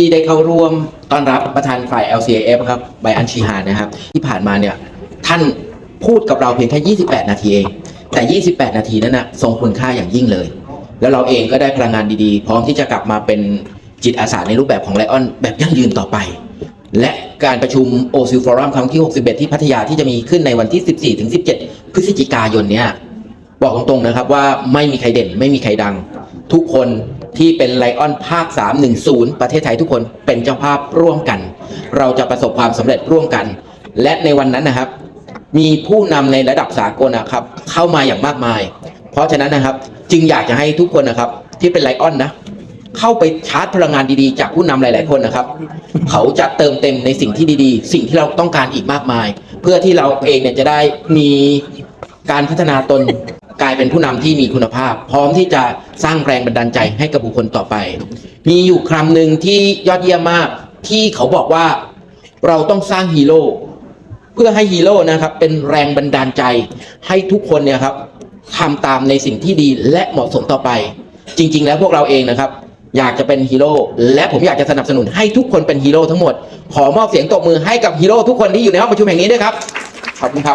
ที่ได้เข้าร่วมต้อนรับประธานฝ่าย LCAF ครับไบอันชีฮานะครับ ที่ผ่านมาเนี่ย ท่านพูดกับเราเพียงแค่ 28 นาทีเอง แต่ 28 นาทีนั้นนะทรงคุณค่าอย่างยิ่งเลย แล้วเราเองก็ได้พลังงานดีๆ พร้อมที่จะกลับมาเป็นจิตอาสาในรูปแบบของไลออนแบบยั่งยืนต่อไป และการประชุมโอซิลฟอรัมครั้งที่ 61 ที่พัทยาที่จะมีขึ้นในวันที่ 14 ถึง 17 พฤศจิกายนเนี่ยบอกตรงๆนะครับว่าไม่มีใครเด่นไม่มีใครดัง ทุกคน ที่เป็นไลออนภาค 310 ประเทศไทยทุกคนเป็นเจ้าภาพร่วมกัน เราจะประสบความสำเร็จร่วมกัน และในวันนั้นนะครับ มีผู้นำในระดับสากลนะครับ เข้ามาอย่างมากมาย เพราะฉะนั้นนะครับ จึงอยากจะให้ทุกคนนะครับ ที่เป็นไลออนนะเข้าไปชาร์จพลังงานดีๆ จากผู้นำหลาย ๆ คนนะครับ เขาจะเติมเต็มในสิ่งที่ดีๆ สิ่งที่เราต้องการอีกมากมาย เพื่อที่เราเองเนี่ยจะได้มี การพัฒนาตนกลายเป็นผู้นำที่มีคุณภาพ พร้อมที่จะสร้างแรงบันดาลใจให้กับบุคคลต่อไป มีอยู่คำหนึ่งที่ยอดเยี่ยมมากที่เขาบอกว่าเราต้องสร้างฮีโร่เพื่อให้ฮีโร่นะครับเป็นแรงบันดาลใจให้ทุกคนเนี่ยครับทำตามในสิ่งที่ดีและเหมาะสมต่อไป จริง ๆ แล้วพวกเราเองนะครับ อยากจะเป็นฮีโร่และผมอยากจะสนับสนุนให้ทุกคนเป็นฮีโร่ทั้งหมด ขอมอบเสียงตบมือให้กับฮีโร่ทุกคนที่อยู่ในห้องประชุมแห่งนี้ด้วยครับขอบคุณครับ